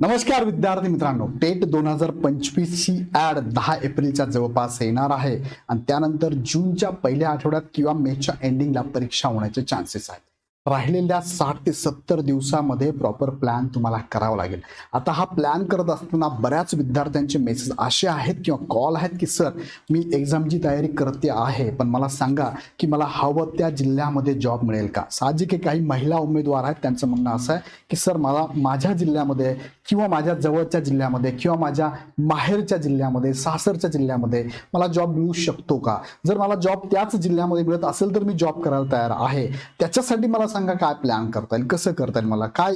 नमस्कार विद्यार्थी मित्रांनो. टेट दोन हजार पंचवीस ची ऍड दहा एप्रिलच्या जवळपास येणार आहे. आणि त्यानंतर जूनच्या पहिल्या आठवड्यात किंवा मेच्या एंडिंगला परीक्षा होण्याचे चान्सेस आहेत. राहिलेल्या साठ ते सत्तर दिवसामध्ये प्रॉपर प्लॅन तुम्हाला करावा लागेल. आता हा प्लॅन करत असताना बऱ्याच विद्यार्थ्यांचे मेसेज असे आहेत किंवा कॉल आहेत की सर मी एक्झामची तयारी करते आहे पण मला सांगा की मला हवं त्या जिल्ह्यामध्ये जॉब मिळेल का? साहजिक काही महिला उमेदवार आहेत त्यांचं म्हणणं असं आहे की सर मला माझ्या जिल्ह्यामध्ये किंवा माझ्या जवळच्या जिल्ह्यामध्ये किंवा माझ्या माहेरच्या जिल्ह्यामध्ये सासरच्या जिल्ह्यामध्ये मला जॉब मिळू शकतो का? जर मला जॉब त्याच जिल्ह्यामध्ये मिळत असेल तर मी जॉब करायला तयार आहे. त्याच्यासाठी मला सांगा काय प्लॅन करता येईल? कसं करता येईल मला? काय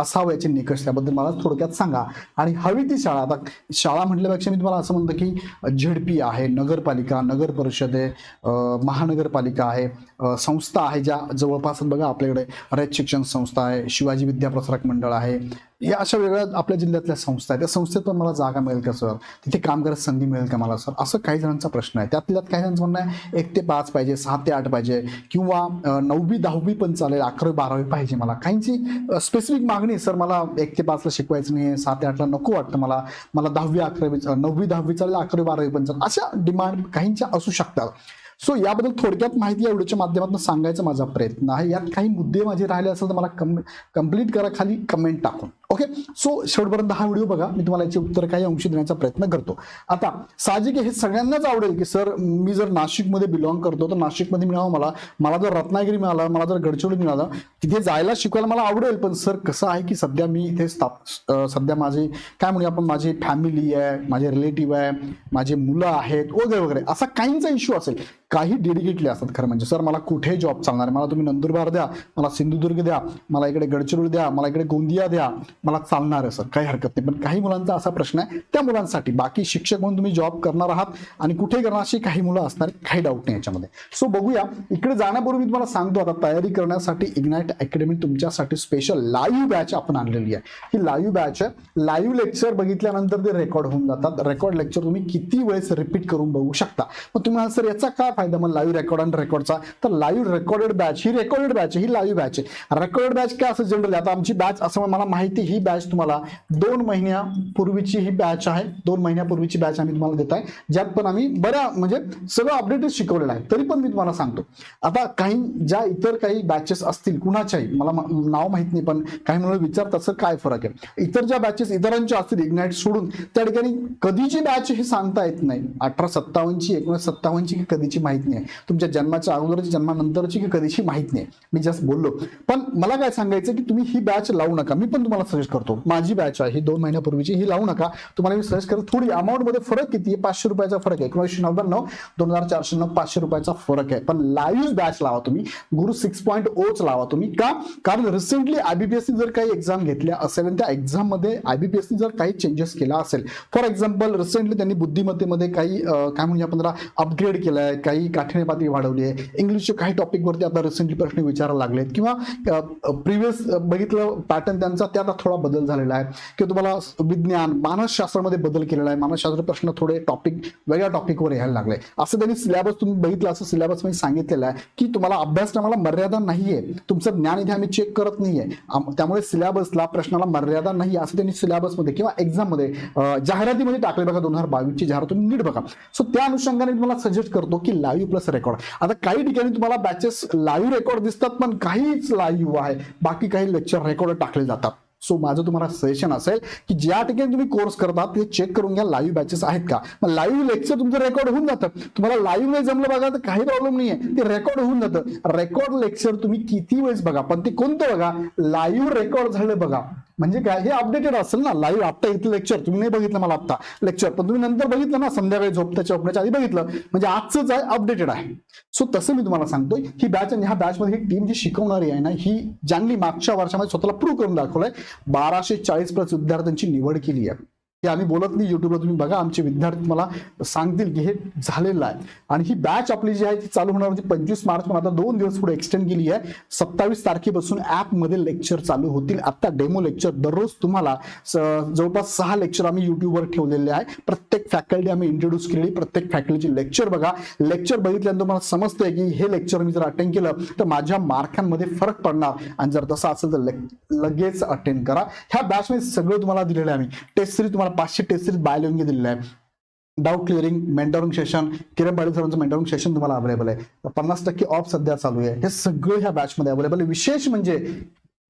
असावं याचे निकष? त्याबद्दल मला थोडक्यात सांगा. आणि हवी ती शाळा. आता शाळा म्हटल्यापेक्षा मी तुम्हाला असं म्हणतो की झेडपी आहे नगरपालिका नगर परिषद आहे महानगरपालिका आहे संस्था आहे ज्या जवळपास बघा आपल्याकडे. रयत शिक्षण संस्था आहे शिवाजी विद्याप्रसारक मंडळ आहे या अशा वेगळ्या आपल्या जिल्ह्यातल्या संस्था आहेत. त्या संस्थेत पण मला जागा मिळेल का सर? तिथे काम करायची संधी मिळेल का मला सर? असं काही जणांचा प्रश्न आहे. त्यातल्यात काही जणांचं म्हणणं आहे एक ते पाच पाहिजे सहा ते आठ पाहिजे किंवा नववी दहावी पण चालेल अकरावी बारावी पाहिजे मला. काहींची स्पेसिफिक मागणी सर मला एक ते पाचला शिकवायचं नाही आहे सात ते आठला नको वाटतं मला. मला दहावी अकरावी नववी दहावी चालेल अकरावी बारावी पण चालेल. अशा डिमांड काहींच्या असू शकतात. सो याबद्दल थोडक्यात माहिती या व्हिडिओच्या माध्यमातून सांगायचा माझा प्रयत्न आहे. यात काही मुद्दे माझे राहिले असेल तर मला कम कंप्लीट करा खाली कमेंट टाकून. ओके सो शेवटपर्यंत हा व्हिडिओ बघा. मी तुम्हाला याचे उत्तर काही अंशी देण्याचा प्रयत्न करतो. आता साहजिक आहे, हे सगळ्यांनाच आवडेल की सर मी जर नाशिकमध्ये बिलॉंग करतो तर नाशिकमध्ये मिळावं मला. मला जर रत्नागिरी मिळाला मला जर गडचिरोली मिळालं तिथे जायला शिकवायला मला आवडेल. पण सर कसं आहे की सध्या मी इथे स्थाप सध्या माझे काय म्हणूया आपण माझी फॅमिली आहे माझे रिलेटिव्ह आहे माझे मुलं आहेत वगैरे वगैरे. असा काहींचा इश्यू असेल काही डेडिकेटली असतात खरं म्हणजे. सर मला कुठे जॉब चालणार? आहे? मला तुम्ही नंदुरबार द्या मला सिंधुदुर्ग द्या मला इकडे गडचिरोली द्या मला इकडे गोंदिया द्या मला चालणार आहे सर काही हरकत नाही. पण काही मुलांचा असा प्रश्न आहे त्या मुलांसाठी. बाकी शिक्षक म्हणून तुम्ही जॉब करणार आहात आणि कुठे करणार अशी काही मुलं असणार काही डाऊट नाही याच्यामध्ये. सो बघूया. इकडे जाण्यापूर्वी मी तुम्हाला सांगतो आता तयारी करण्यासाठी इग्नाइट अकॅडमी तुमच्यासाठी स्पेशल लाईव्ह बॅच आपण आणलेली आहे. ही लाईव्ह बॅच आहे. लाईव्ह लेक्चर बघितल्यानंतर ते रेकॉर्ड होऊन जातात. रेकॉर्ड लेक्चर तुम्ही किती वेळेस रिपीट करून बघू शकता. मग तुम्ही सर याचा काय फायदा मग लाईव्ह रेकॉर्ड आणि रेकॉर्डचा तर लाईव्ह रेकॉर्डेड बॅच ही रेकॉर्डेड बॅच आहे ही लाईव्ह बॅच आहे. रेकॉर्डेड बॅच काय असं जनरली आता आमची बॅच असं मला माहिती ही बॅच तुम्हाला दोन महिन्यापूर्वीची ही बॅच आहे. दोन महिन्यापूर्वीची बॅच आम्ही तुम्हाला देत आहे. ज्यात पण आम्ही बऱ्या म्हणजे सगळं अपडेटेड शिकवलेलं आहे. तरी पण मी तुम्हाला सांगतो. आता काही ज्या इतर काही बॅचेस असतील कुणाच्याही मला नाव माहीत नाही पण काही मुलं विचारतात सर काय फरक आहे? इतर ज्या बॅचेस इतरांच्या असतील इग्नाइट सोडून त्या ठिकाणी कधीची बॅच हे सांगता येत नाही. अठरा सत्तावन्नची एकोणीस सत्तावन्नची की कधीची माहीत नाही. तुमच्या जन्माच्या अगोदरची जन्मानंतरची की कधीची माहीत नाही. मी जस्ट बोललो. पण मला काय सांगायचं की तुम्ही ही बॅच लावू नका. मी पण तुम्हाला सजेस्ट करतो. माझी बॅच आहे ही दोन महिन्यापूर्वीची ही लावू नका. तुम्हाला मी सजेस्ट करतो थोडी अमाऊंटमध्ये फरक किती आहे? पाचशे रुपयाचा फरक आहे. एकोणीसशे नव्याण्णव दोन हजार चारशे नऊ पाचशे रुपयाचा फरक आहे. पण लाईव्ह बॅच लावा तुम्ही. गुरु सिक्स पॉईंट ओच लावा तुम्ही. का? कारण रिसेंटली आयबीपीएससी जर काही एक्झाम घेतल्या असेल आणि त्या एक्झाममध्ये आयबीपीएससी जर काही चेंजेस केला असेल. फॉर एक्झाम्पल रिसेंटली त्यांनी बुद्धिमत्तेमध्ये काही काय म्हणजे आपण अपग्रेड केलाय. काही काठिण्य पातळी वाढवली आहे. इंग्लिशच्या काही टॉपिकवरती आता रिसेंटली प्रश्न विचारायला लागलेत. किंवा प्रिव्हियस बघितलं पॅटर्न त्यांचा त्या थोडा बदल झालेला आहे. किंवा तुम्हाला विज्ञान मानसशास्त्रामध्ये बदल केलेला आहे. मानसशास्त्र प्रश्न थोडे टॉपिक वेगळ्या टॉपिकवर यायला लागले. असं त्यांनी सिलेबस तुम्ही बघितलं असं सिलेबस मी सांगितलेलं आहे की तुम्हाला अभ्यासक्रमाला मर्यादा नाहीये. तुमचं ज्ञान इथे आम्ही चेक करत नाहीये. त्यामुळे सिलेबसला प्रश्नाला मर्यादा नाही असं त्यांनी सिलेबसमध्ये किंवा एक्झाममध्ये जाहिरातीमध्ये टाकले बघा दोन हजार बावीसची जाहिरात तुम्ही नीट बघा. सो त्या अनुषंगाने तुम्हाला सजेस्ट करतो की लाईव्ह प्लस रेकॉर्ड आता काही ठिकाणी तुम्हाला बॅचेस लाईव्ह रेकॉर्ड दिसतात पण काहीच लाईव्ह आहे. बाकी काही लेक्चर रेकॉर्ड टाकले जातात. सो माझं तुम्हाला सजेशन असेल की ज्या ठिकाणी तुम्ही कोर्स करता ते चेक करून घ्या लाईव्ह बॅचेस आहेत का? मग लाईव्ह लेक्चर तुमचं रेकॉर्ड होऊन जातं. तुम्हाला लाईव्ह नाही जमलं बघा तर काही प्रॉब्लेम नाही आहे ते रेकॉर्ड होऊन जातं. रेकॉर्ड लेक्चर तुम्ही किती वेळेस बघा पण ते कोणतं बघा? लाईव्ह रेकॉर्ड झालं बघा. म्हणजे काय? हे अपडेटेड असेल ना लाईव्ह आत्ता इथलं लेक्चर तुम्ही नाही बघितलं मला आत्ता लेक्चर पण तुम्ही नंतर बघितलं ना संध्याकाळी झोपताच्या झोपण्याच्या आधी बघितलं. म्हणजे आजचंच आहे अपडेटेड आहे. सो तसं मी तुम्हाला सांगतोय ही बॅच आणि ह्या बॅचमध्ये ही टीम जी शिकवणारी आहे ना ही ज्यांनी मागच्या वर्षामध्ये स्वतःला प्रूव्ह करून दाखवलंय बाराशे चाळीस प्लस विद्यार्थ्यांची निवड केली आहे. हे आम्ही बोलत नाही युट्यूबला तुम्ही बघा आमचे विद्यार्थी मला सांगतील की हे झालेलं आहे. आणि ही बॅच आपली जी आहे ती चालू होणार होती पंचवीस मार्च पण आता दोन दिवस पुढे एक्सटेंड केली आहे. सत्तावीस तारखेपासून मध्ये लेक्चर चालू होतील. आता डेमो लेक्चर दररोज तुम्हाला जवळपास सहा लेक्चर आम्ही युट्यूबवर ठेवलेले आहे. प्रत्येक फॅकल्टी आम्ही इंट्रोड्यूस केलेली प्रत्येक फॅकल्टीची लेक्चर बघा. लेक्चर बघितल्यानंतर तुम्हाला समजतंय की हे लेक्चर मी जर अटेंड केलं तर माझ्या मार्कांमध्ये फरक पडणार. आणि जर तसं असेल तर लगेच अटेंड करा. ह्या बॅचमध्ये सगळं तुम्हाला दिलेलं आहे आम्ही. टेस्ट सिरीज तुम्हाला पाचशे टेस्ट सिरीज बाय लिहून दिलेलं आहे doubt clearing mentoring session Kiran Patil सरांचं मेंटरिंग सेशन तुम्हाला अवेलेबल आहे. पन्नास टक्के ऑफ सध्या चालू आहे. हे सगळं ह्या बॅचमध्ये अवेलेबल आहे. विशेष म्हणजे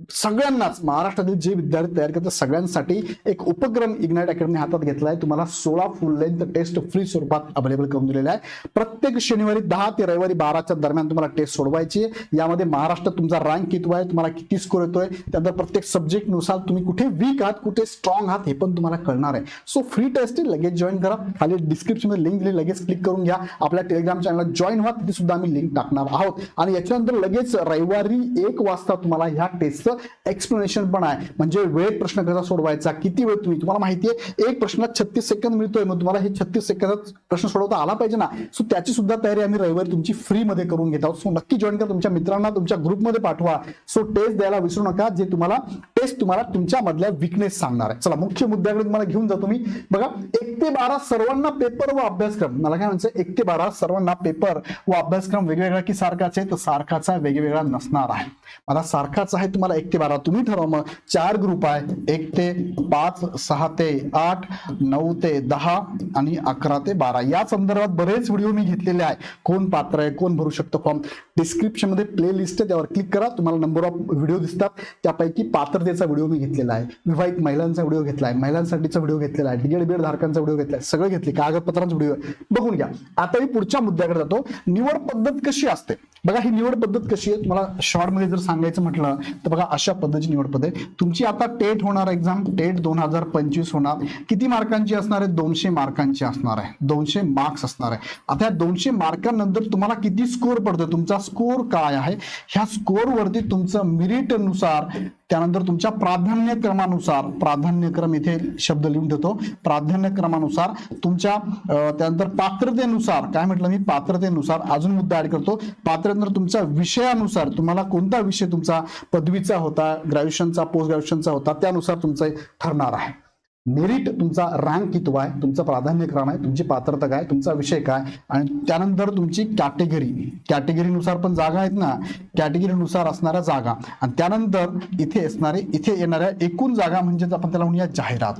सगळ्यांनाच महाराष्ट्रातील जे विद्यार्थी तयार करतात सगळ्यांसाठी एक उपक्रम इग्नाइट अकॅडमी हातात घेतला आहे तुम्हाला सोळा फुल लेंथ टेस्ट फ्री स्वरूपात अवेलेबल करून दिलेला आहे प्रत्येक शनिवारी दहा ते रविवारी बाराच्या दरम्यान तुम्हाला टेस्ट सोडवायची आहे. यामध्ये महाराष्ट्र तुमचा रँक किती आहे तुम्हाला किती स्कोर येतोय त्यानंतर प्रत्येक सब्जेक्टनुसार तुम्ही कुठे वीक आहात कुठे स्ट्रॉंग आहात हे पण तुम्हाला कळणार आहे. सो फ्री टेस्ट लगेच जॉईन करा. खाली डिस्क्रिप्शनमध्ये लिंक दिली लगेच क्लिक करून घ्या. आपल्या टेलिग्राम चॅनलला जॉईन व्हा तिथे सुद्धा आम्ही लिंक टाकणार आहोत. आणि याच्यानंतर लगेच रविवारी एक वाजता तुम्हाला ह्या टेस्ट त्याचं एक्सप्लेनेशन पण आहे. म्हणजे वेळेत प्रश्न कसा सोडवायचा? किती वेळ तुम्ही तुम्हाला माहिती आहे एक प्रश्नात छत्तीस सेकंद मिळतोय मग तुम्हाला हे छत्तीस सेकंदात प्रश्न सोडवता आला पाहिजे ना? सो त्याची सुद्धा तयारी आम्ही रविवारी तुमची फ्री मध्ये करून घेत आहोत. सो नक्की जॉईन करा तुमच्या मित्रांना तुमच्या ग्रुपमध्ये पाठवा. सो टेस्ट द्यायला विसरू नका. जे तुम्हाला टेस्ट तुम्हाला तुमच्या मधल्या विकनेस सांगणार आहे. चला मुख्य मुद्द्याकडे तुम्हाला घेऊन जातो मी बघा एक ते बारा सर्वांना पेपर व अभ्यासक्रम. मला काय म्हणायचं एक ते बारा सर्वांना पेपर व अभ्यासक्रम वेगवेगळा की सारखाच? आहे तर सारखाचा वेगवेगळा नसणार आहे. मला सारखाच आहे तुम्हाला एक ते बारा तुम्ही ठरवा मग. चार ग्रुप आहे. एक ते पाच सहा ते आठ नऊ ते दहा आणि अकरा ते बारा. या संदर्भात बरेच व्हिडिओ मी घेतलेले आहे. कोण पात्र आहे कोण भरू शकतो फॉर्म डिस्क्रिप्शनमध्ये प्ले लिस्ट आहे त्यावर क्लिक करा. तुम्हाला नंबर ऑफ व्हिडिओ दिसतात. त्यापैकी पात्रतेचा व्हिडिओ मी घेतलेला आहे. विवाहित महिलांचा व्हिडिओ घेतला आहे महिलांसाठीचा व्हिडिओ घेतलेला आहे. डिगेड बीड धारकांचा व्हिडिओ घेतला आहे सगळं घेतले कागदपत्रांचा व्हिडिओ बघून घ्या. आता मी पुढच्या मुद्द्याकडे जातो. निवड पद्धत कशी असते? बघा ही निवड पद्धत कशी आहे? तुम्हाला शॉर्टमध्ये जर सांगायचं म्हटलं तर बघा अशा पद्धतीची निवड पद्धत आहे. तुमची आता टेट होणार एक्झाम टेट दोन हजार पंचवीस होणार. किती मार्कांची असणार आहे? दोनशे मार्कांची असणार आहे. दोनशे मार्क्स असणार आहे. आता या दोनशे मार्कांनंतर तुम्हाला किती स्कोर पडतो तुमचा स्कोर काय आहे? ह्या स्कोर वरती तुमचं मिरिटनुसार त्यानंतर तुमच्या प्राधान्यक्रमानुसार प्राधान्यक्रम इथे शब्द लिहून देतो. प्राधान्यक्रमानुसार तुमच्या त्यानंतर पात्रतेनुसार काय म्हटलं मी? पात्रतेनुसार. अजून मुद्दा ऍड करतो. पात्रतेनंतर तुमच्या विषयानुसार तुम्हाला कोणता विषय तुमचा पदवीचा होता ग्रॅज्युएशनचा पोस्ट ग्रॅज्युएशनचा होता त्यानुसार तुमचं ठरणार आहे. मेरिट तुमचा रँक कितवा आहे? तुमचं प्राधान्यक्रम आहे तुमची पात्रता काय तुमचा विषय काय? आणि त्यानंतर तुमची कॅटेगरी कॅटेगरीनुसार पण जागा आहेत ना? कॅटेगरीनुसार असणाऱ्या जागा. आणि त्यानंतर इथे असणारे इथे येणाऱ्या एकूण जागा म्हणजेच आपण त्याला म्हणूया जाहिरात.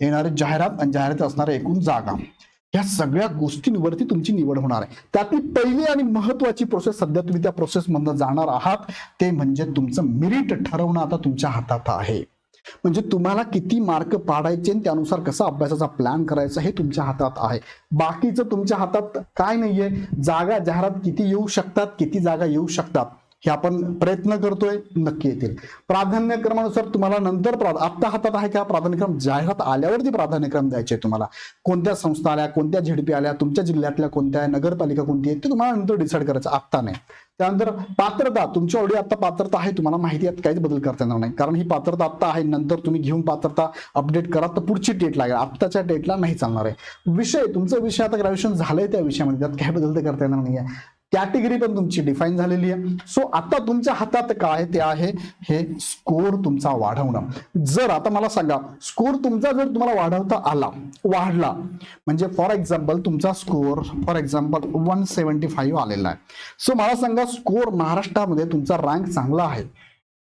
येणारे जाहिरात आणि जाहिरात असणाऱ्या एकूण जागा. या सगळ्या गोष्टींवरती तुमची निवड होणार आहे. त्यातली पहिली आणि महत्वाची प्रोसेस सध्या तुम्ही त्या प्रोसेसमधनं जाणार आहात. ते म्हणजे तुमचं मेरिट ठरवणं आता तुमच्या हातात आहे. म्हणजे तुम्हाला किती मार्क पाडायचे आणि त्यानुसार कसा अभ्यासाचा प्लॅन करायचा हे तुमच्या हातात आहे. बाकीचं तुमच्या हातात काय नाहीये. जागा जाहिरात किती येऊ शकतात किती जागा येऊ शकतात. हे आपण प्रयत्न करतोय नक्की येतील. प्राधान्यक्रमानुसार तुम्हाला नंतर प्राध आत्ता हातात आहे का? प्राधान्यक्रम जाहिरात आल्यावरती प्राधान्यक्रम द्यायचे तुम्हाला. कोणत्या संस्था आल्या कोणत्या झेडपी आल्या तुमच्या जिल्ह्यातल्या कोणत्या नगरपालिका कोणती आहे ते तुम्हाला नंतर डिसाईड करायचं. आत्ता नाही. त्यानंतर पात्रता तुमच्या ऑडी आता पात्रता आहे तुम्हाला माहिती आहे काहीच बदल करता येणार नाही. कारण ही पात्रता आत्ता आहे नंतर तुम्ही घेऊन पात्रता अपडेट करा तर पुढची डेट लागेल. आत्ताच्या डेटला नाही चालणार आहे. विषय तुमचा विषय आता ग्रॅज्युएशन झालंय त्या विषयामध्ये त्यात काही बदल तर करता येणार नाही आहे कॅटेगरी पण तुमची डिफाईन झालेली आहे. सो आता तुमच्या हातात काय ते आहे? हे स्कोर तुमचा वाढवणं. जर आता मला सांगा स्कोर तुमचा जर तुम्हाला वाढवता आला वाढला म्हणजे फॉर एक्झाम्पल तुमचा score for example one seventy five आलेला आहे. सो मला सांगा स्कोर महाराष्ट्रामध्ये तुमचा रँक चांगला आहे.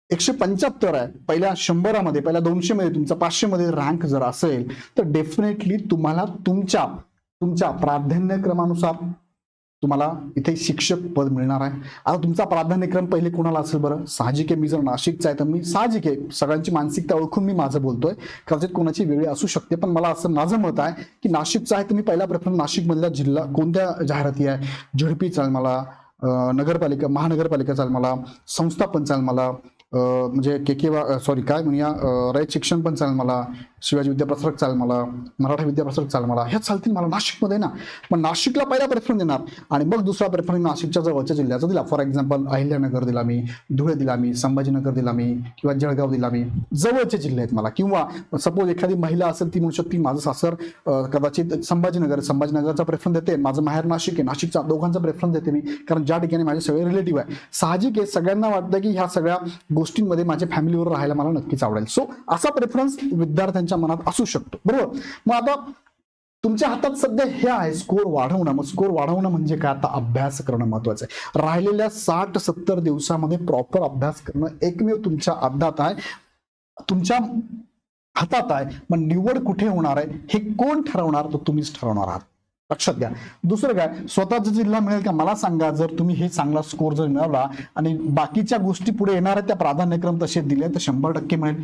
एकशे पंच्याहत्तर आहे. पहिल्या शंभरामध्ये पहिल्या दोनशे मध्ये तुमचा पाचशे मध्ये रँक जर असेल तर डेफिनेटली तुम्हाला तुमच्या तुमच्या प्राधान्यक्रमानुसार तुम्हाला इथे शिक्षक पद मिळणार आहे. आता तुमचा प्राधान्यक्रम पहिले कोणाला असेल बरं? साहजिक आहे मी जर नाशिकचा आहे तर मी साहजिक. आहे सगळ्यांची मानसिकता ओळखून मी माझं बोलतोय. कदाचित कोणाची वेगळी असू शकते पण मला असं माझं मत आहे की नाशिकचं आहे तर मी पहिला प्रथम नाशिकमधला जिल्हा कोणत्या जाहिराती आहे? झडपी चाल मला नगरपालिका महानगरपालिका चाल मला संस्थापन चाल मला म्हणजे के के सॉरी काय म्हणूया? अं, रयत शिक्षण पण चालेल मला शिवाजी विद्याप्रसारक चालेल मला मराठा विद्याप्रसारक चालेल मला. ह्या चालतील मला नाशिकमध्ये ना. मग नाशिकला पहिला प्रेफरन्स देणार. आणि मग दुसरा प्रेफरन्स नाशिकच्या जवळच्या जिल्ह्याचा दिला. फॉर एक्झाम्पल अहिल्यानगर दिला मी धुळे दिला मी संभाजीनगर दिला मी किंवा जळगाव दिला मी. जवळचे जिल्हे आहेत मला. किंवा सपोज एखादी महिला असेल ती म्हणू शकते माझं सासर कदाचित संभाजीनगर संभाजीनगरचा प्रेफरन्स देते. माझं माहेर नाशिक आहे. नाशिकचा दोघांचा प्रेफरन्स देते मी. कारण ज्या ठिकाणी माझे सगळे रिलेटिव्ह आहे. साहजिक आहे. सगळ्यांना वाटतं की ह्या सगळ्या गोष्टींमध्ये माझ्या फॅमिलीवर राहायला मला नक्कीच आवडेल. सो असा प्रेफरन्स विद्यार्थ्यांच्या मनात असू शकतो. बरोबर? मग आता तुमच्या हातात सध्या हे आहे स्कोर वाढवणं. मग स्कोर वाढवणं म्हणजे काय? आता अभ्यास करणं महत्वाचं आहे. राहिलेल्या साठ सत्तर दिवसामध्ये प्रॉपर अभ्यास करणं एकमेव तुमच्या हातात आहे. तुमच्या हातात आहे. मग निवड कुठे होणार आहे? हे कोण ठरवणार? तर तुम्हीच ठरवणार आहात. लक्षात घ्या. दुसरं काय स्वतःचा जिल्हा मिळेल का? मला सांगा जर तुम्ही हे चांगला स्कोर जर मिळवला आणि बाकीच्या गोष्टी पुढे येणार आहेत त्या प्राधान्यक्रम तसे दिले तर शंभर टक्के मिळेल.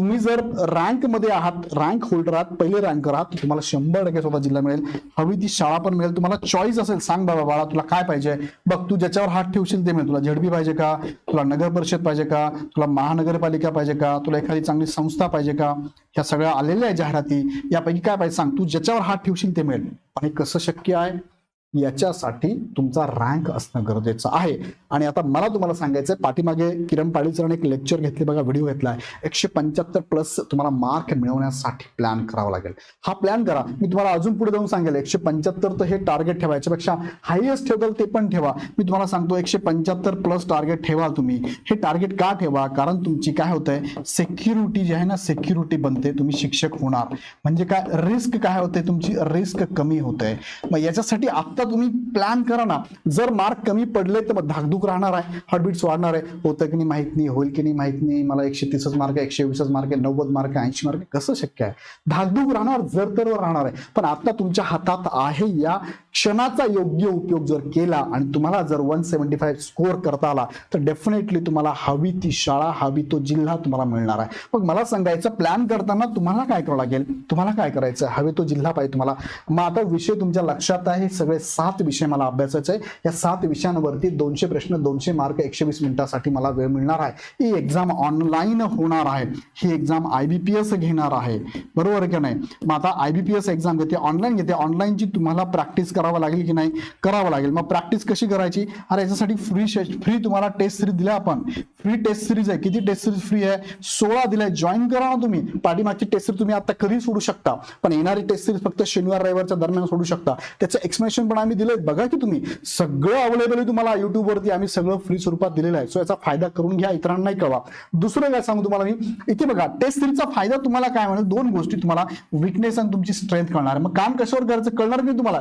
तुम्ही जर रँकमध्ये आहात रँक होल्डर आहात पहिले रँक आहात तुम्हाला शंभर टक्के स्वतः जिल्हा मिळेल. हवी ती शाळा पण मिळेल. तुम्हाला चॉईस असेल सांग बाबा बाळा तुला काय पाहिजे? बघ तू ज्याच्यावर हात ठेवशील ते मिळेल. तुला झडपी पाहिजे का? तुला नगर परिषद पाहिजे का? तुला महानगरपालिका पाहिजे का? तुला एखादी चांगली संस्था पाहिजे का? ह्या सगळ्या आलेल्या आहेत जाहिराती. यापैकी काय पाहिजे? सांग. तू ज्याच्यावर हात ठेवशील ते मिळेल. आणि कसं शक्य आहे? याच्यासाठी तुमचा रँक असणं गरजेचं आहे. आणि आता मला तुम्हाला सांगायचं आहे पाठीमागे किरण पाडीसरांनी एक लेक्चर घेतले बघा व्हिडिओ घेतला आहे एकशे पंच्याहत्तर प्लस तुम्हाला मार्क मिळवण्यासाठी प्लॅन करावा लागेल. हा प्लॅन करा. मी तुम्हाला अजून पुढे जाऊन सांगेल एकशे पंच्याहत्तर तर हे टार्गेट ठेवा याच्यापेक्षा हायएस्ट ठेवताल ते पण ठेवा. मी तुम्हाला सांगतो एकशे पंच्याहत्तर प्लस टार्गेट ठेवा तुम्ही. हे टार्गेट का ठेवा? कारण तुमची काय होतंय सेक्युरिटी जी आहे ना सेक्युरिटी बनते. तुम्ही शिक्षक होणार. म्हणजे काय रिस्क काय होते? तुमची रिस्क कमी होते. मग याच्यासाठी आता तुम्ही प्लॅन करा ना. जर मार्क कमी पडले तर मग धाकधूक राहणार आहे. हार्टबीट्स वाढणार आहे. होतं की नाही माहीत नाही होईल की नाही माहीत नाही. मला एकशे तीसच मार्क आहे एकशे वीसच मार्क आहे नव्वद मार्क आहे ऐंशी मार्क कसं शक्य आहे? धाकधूक राहणार जर तर राहणार आहे. पण आता तुमच्या हातात आहे या क्षणाचा योग्य उपयोग जर केला आणि तुम्हाला जर वन सेवन्टी फाईव्ह स्कोअर करता आला तर डेफिनेटली तुम्हाला हवी ती शाळा हवी तो जिल्हा तुम्हाला मिळणार आहे. मग मला सांगायचं प्लॅन करताना तुम्हाला काय करावं लागेल? तुम्हाला काय करायचं? हवे तो जिल्हा पाहिजे तुम्हाला. मग आता विषय तुमच्या लक्षात आहे. सगळे सात विषय मला अभ्यासाचे आहे या सात विषयांवरती दोनशे प्रश्न दोनशे मार्क एकशे वीस मिनिटासाठी मला वेळ मिळणार आहे. ही एक्झाम ऑनलाईन होणार आहे. ही exam I B P S घेणार आहे. बरोबर की नाही? मग आता I B P S exam घेते ऑनलाईन घेते. ऑनलाईनची तुम्हाला प्रॅक्टिस करावं लागेल की नाही? करावं लागेल. मग प्रॅक्टिस कशी करायची? अरे याच्यासाठी फ्री फ्री तुम्हाला टेस्ट सिरीज दिल्या आपण. फ्री टेस्ट सिरीज आहे. किती टेस्ट सिरीज फ्री आहे? सोळा दिलाय. जॉईन करा ना तुम्ही. पाठीमागची टेस्ट सिरीज तुम्ही आता कधी सोडू शकता. पण येणारी टेस्ट सिरीज फक्त शनिवार रविवारच्या दरम्यान सोडू शकता. त्याचं एक्सप्लेनेशन पण आम्ही दिलंय. बघा की तुम्ही. सगळं अवेलेबल आहे तुम्हाला युट्यूबवरती आम्ही सगळं फ्री स्वरूपात दिलेलं आहे. सो याचा फायदा करून घ्या. इतरांनाही कळवा. दुसरं काय सांगू तुम्हाला मी? इथे बघा. टेस्ट सिरीजचा फायदा तुम्हाला काय म्हणेल? दोन गोष्टी तुम्हाला विकनेस आणि तुमची स्ट्रेंथ कळणार. मग काम कशावर करायचं? कळणार नाही तुम्हाला?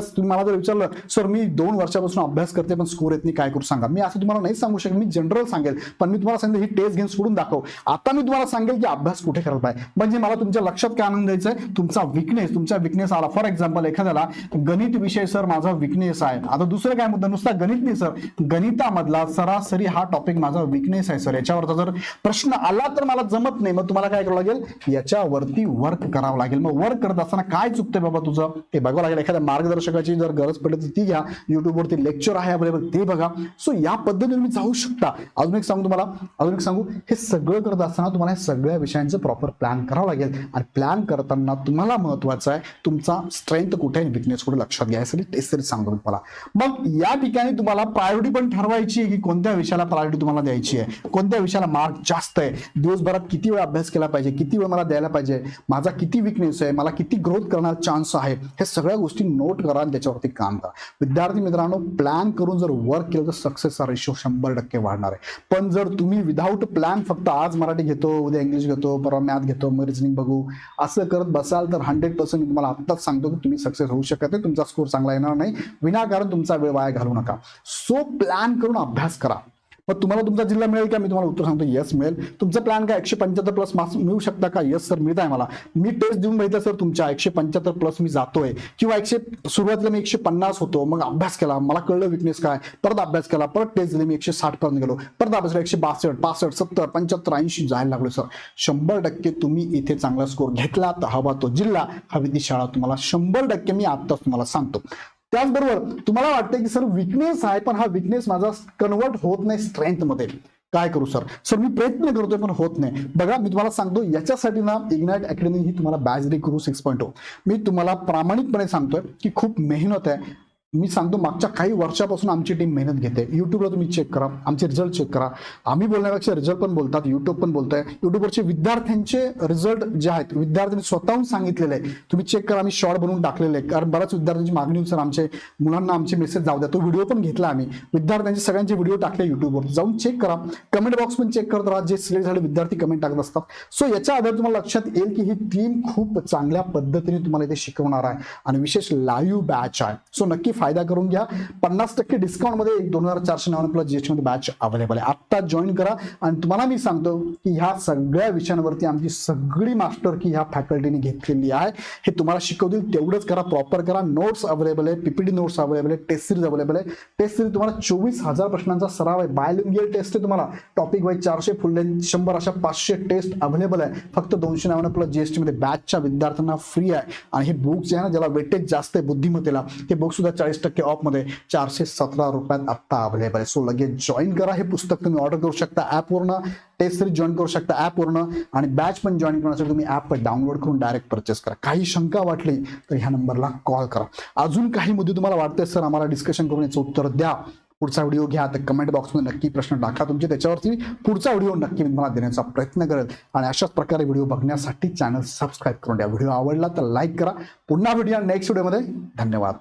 येस तुम्ही मला जर विचारलं सर मी दोन वर्षापासून अभ्यास करते पण स्कोर येत नाही काय करू सांगा? मी असं तुम्हाला नाही सांगू शकत मी जनरल सांगेल. पण मी तुम्हाला सांगितलं ही टेस्ट घेऊन सोडून दाखव. आता मी तुम्हाला सांगेल की अभ्यास कुठे करायला पाहिजे. म्हणजे मला तुमच्या लक्षात काय आनंद द्यायचं आहे तुमचा विकनेस तुमचा विकनेस आला. फॉर एक्झाम्पल एखाद्याला गणित विषय सर माझा विकनेस आहे. आता दुसरं काय मुद्दा? नुसता गणित नाही सर. गणितामधला सरासरी हा टॉपिक माझा विकनेस आहे सर. याच्यावरचा जर प्रश्न आला तर मला जमत नाही. मग तुम्हाला काय करावं लागेल? याच्यावरती वर्क करावं लागेल. मग वर्क करत असताना काय चुकतंय बाबा तुझं? ते बघावं लागेल. एखाद्या मार्गदर्शकाची जर गरज पडली तर ती घ्या. युट्यूबवरती लेक्चर आहे अवेलेबल ते बघा. सो या पद्धतीने तुम्ही जाऊ शकता. अजून एक सांगू तुम्हाला. अजून एक सांगू. हे सगळं करत असताना तुम्हाला या सगळ्या विषयांचं प्रॉपर प्लॅन करावं लागेल. आणि प्लॅन करताना तुम्हाला महत्वाचं आहे तुमचा स्ट्रेंथ कुठे आणि विकनेस कुठे लक्षात घ्यायसाठी टेस्ट तरी सांगतो तुम्हाला. मग या ठिकाणी तुम्हाला प्रायोरिटी पण ठरवायची आहे की कोणत्या विषयाला प्रायोरिटी तुम्हाला द्यायची आहे? कोणत्या विषयाला मार्क जास्त आहे? दिवसभरात किती वेळ अभ्यास केला पाहिजे? किती वेळ मला द्यायला पाहिजे? माझा किती विकनेस आहे? मला किती ग्रोथ करणार चान्स आहे? हे सगळ्या गोष्टी नोट करा. आणि त्याच्यावरती काम करा. विद्यार्थी मित्रांनो प्लॅन करून जर वर्क केलं तर सक्सेसचा रेशो शंभर टक्के वाढणार आहे. पण जर तुम्ही विदाऊट प्लॅन फक्त आज मराठी घेतो उद्या इंग्लिश घेतो परवा मॅथ घेतो मग रिझनिंग बघू असं करत बसाल तर हंड्रेड पर्सेंट तुम्हाला आत्ताच सांगतो की तुम्ही सक्सेस होऊ शकत नाही तुमचा स्कोर चांगला येणार नाही. विनाकारण तुमचा वेळ वाया घालू नका. सो प्लॅन करून अभ्यास करा. मग तुम्हाला तुमचा जिल्हा मिळेल का? मी तुम्हाला उत्तर सांगतो येस मिळेल. तुमचा प्लॅन काय? एकशे पंच्याहत्तर प्लस मार्क्स मिळू शकता का? येस सर मिळत आहे मला. मी टेस्ट देऊन बघितलं सर तुमच्या एकशे पंच्याहत्तर प्लस मी जातोय. किंवा एकशे सुरुवातीला मी एकशे पन्नास होतो. मग अभ्यास केला. मला कळलं विकनेस काय? परत अभ्यास केला. परत टेस्ट दिली. मी एकशे साठ पर्यंत गेलो. परत अभ्यास एकशे बासष्ट पासष्ट सत्तर पंच्याहत्तर ऐंशी जायला लागलो सर शंभर टक्के तुम्ही इथे चांगला स्कोर घेतला तर हवा तो जिल्हा हवी ती शाळा तुम्हाला शंभर टक्के मी आत्ताच तुम्हाला सांगतो. त्याचबरोबर तुम्हाला वाटतं की सर विकनेस आहे पण हा विकनेस माझा कन्वर्ट होत नाही स्ट्रेंथमध्ये. काय करू सर? सर मी प्रयत्न करतोय पण होत नाही. बघा मी तुम्हाला सांगतो याच्यासाठी ना इग्नाइट अकॅडमी ही तुम्हाला बॅच डे करू सिक्स पॉईंट oh. मी तुम्हाला प्रामाणिकपणे सांगतोय की खूप मेहनत आहे. मी सांगतो मागच्या काही वर्षापासून आमची टीम मेहनत घेते. युट्यूबला तुम्ही चेक करा आमचे रिझल्ट चेक करा. आम्ही बोलण्यापेक्षा रिझल्ट पण बोलतात युट्यूब पण बोलतंय. युट्यूबवरचे विद्यार्थ्यांचे रिझल्ट जे आहेत विद्यार्थ्यांनी स्वतःहून सांगितलेले आहे. तुम्ही चेक करा आम्ही शॉर्ट बनवून टाकलेले आहे. कारण बऱ्याच विद्यार्थ्यांची मागणी आमचे मुलांना आमचे मेसेज जाऊ द्या. तो व्हिडिओ पण घेतला आम्ही. विद्यार्थ्यांचे सगळ्यांचे व्हिडिओ टाकले युट्यूबवर जाऊन चेक करा. कमेंट बॉक्स पण चेक करत राहा. जे सिलेक्ट झाले विद्यार्थी कमेंट टाकत असतात. सो याच्या आधारे तुम्हाला लक्षात येईल की ही टीम खूप चांगल्या पद्धतीने तुम्हाला इथे शिकवणार आहे. आणि विशेष लाईव्ह बॅच आहे. सो नक्की फायदा करून घ्या. पन्नास टक्के डिस्काउंटमध्ये एक दोन हजार चारशे नव्याण्णव प्लस जीएसटी मध्ये बॅच अवेलेबल आहे. आत्ता जॉईन करा आणि तुम्हाला मी सांगतो की ह्या सगळ्या विषयांवरती आमची सगळी मास्टर की ह्या फॅकल्टीने घेतलेली आहे. हे तुम्हाला शिकवतील. तेवढंच करा प्रॉपर करा. नोट्स अवेलेबल आहे. पीपीडी नोट्स अवेलेबल आहे. टेस्ट सिरीज अवेलेबल आहे. टेस्ट सिरीज तुम्हाला चोवीस हजार प्रश्नांचा सराव आहे. बायलिंगियल टेस्ट आहे तुम्हाला. टॉपिक वाईज चारशे फुल लेंथ शंभर अशा पाचशे टेस्ट अवेलेबल आहे. फक्त दोनशे नव्याण्णव प्लस जीएसटी मध्ये बॅचच्या विद्यार्थ्यांना फ्री आहे. आणि हे बुक जे आहे ना ज्याला वेटेज जास्त आहे बुद्धिमत्तेला हे बुक सुद्धा चाळीस टक्के ऑफमध्ये चारशे सतरा रुपयात आत्ता अवेलेबल आहे. सो लगेच जॉईन करा हे पुस्तक. तुम्ही ऑर्डर करू शकता ॲपवरनं टेस्ट सिरीज जॉईन करू शकता ॲपवरनं आणि बॅच पण जॉईन करण्यासाठी तुम्ही ॲप डाउनलोड करून डायरेक्ट परचेस करा. काही शंका वाटली तर ह्या नंबरला कॉल करा. अजून काही मुद्दे तुम्हाला वाटते सर आम्हाला डिस्कशन करून याचं उत्तर द्या. पुढचा व्हिडिओ घ्या. तर कमेंट बॉक्समध्ये नक्की प्रश्न टाका तुमचे. त्याच्यावरती पुढचा व्हिडिओ नक्की मी तुम्हाला देण्याचा प्रयत्न करेल. आणि अशाच प्रकारे व्हिडिओ बघण्यासाठी चॅनल सबस्क्राईब करून द्या. व्हिडिओ आवडला तर लाईक करा. पुन्हा व्हिडिओ नेक्स्ट व्हिडिओमध्ये धन्यवाद.